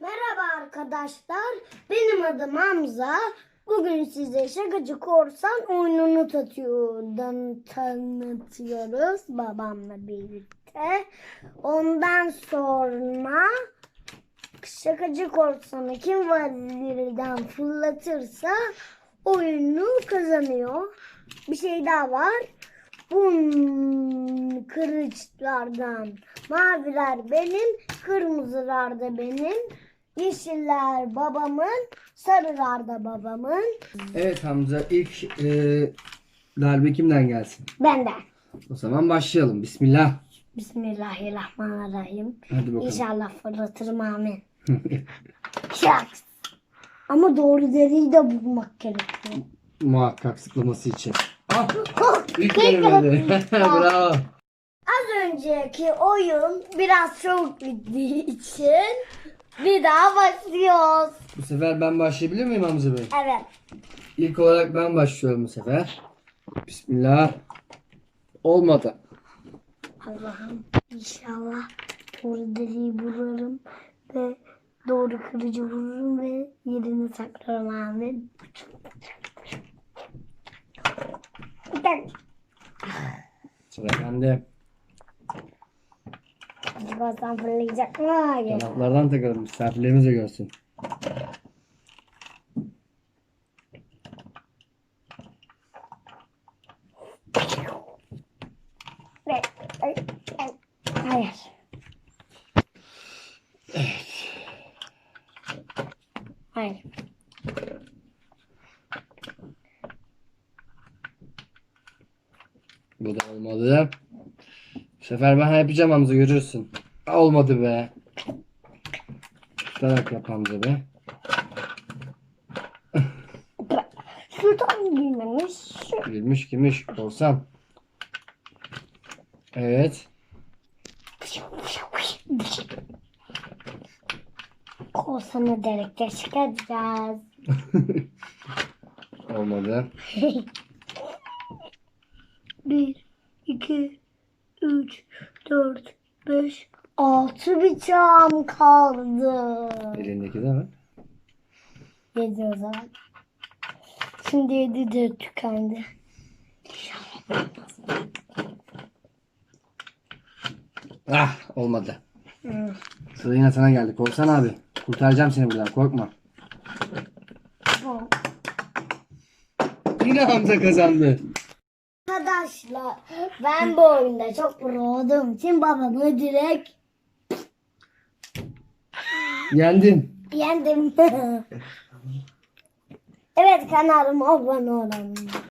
Merhaba arkadaşlar. Benim adım Hamza. Bugün size Şakacı Korsan oyununu tatıyordan tanıtıyoruz babamla birlikte. Ondan sonra Şakacı Korsan'ı kim vazirden fırlatırsa oyunu kazanıyor. Bir şey daha var. Bu kırıçlardan maviler benim, kırmızılar da benim, yeşiller babamın, sarılar da babamın. Evet Hamza ilk e, darbe kimden gelsin? Benden. O zaman başlayalım. Bismillah. Bismillahirrahmanirrahim. Hadi bakalım. İnşallah fırlatırım amin. Şaks. Ama doğru deriyi de bulmak gerekiyor. Muhakkak sıklaması için. Ah! İlk tarafı. Bravo. Az önceki oyun biraz çok gittiği için bir daha başlıyoruz. Bu sefer ben başlayabilir miyim Hamza Bey? Evet. İlk olarak ben başlıyorum bu sefer. Bismillah. Olmadı. Allah'ım inşallah doğru deliği vururum ve doğru kırıcı vururum ve yerini saklarım amin. Tane. Sıra bende. Sen fırlayacak mı? Hayır. Takalım. Misafirlerimiz de görsün. Ve- ay- ay- Hayır. Hayır. Bu da olmadı. Bu sefer ben yapacağım Hamza görürsün. Olmadı be. Tutarak yap Hamza be. Şuradan girmemiş. Gülmüş gümüş olsam. Evet. Korsanı delikte çıkaracağız. Olmadı. Bir, iki, üç, dört, beş, altı bıçağım kaldı. Elindeki de mi? Yedi o zaman. Şimdi yedi de tükendi. Ah olmadı. Hı. Sıra yine sana geldi. Korksan abi. Kurtaracağım seni buradan korkma. Yine Hamza kazandı. Arkadaşlar ben bu oyunda çok pro olduğum için babamı direkt Yendin. yendim. evet kanalıma abone olun.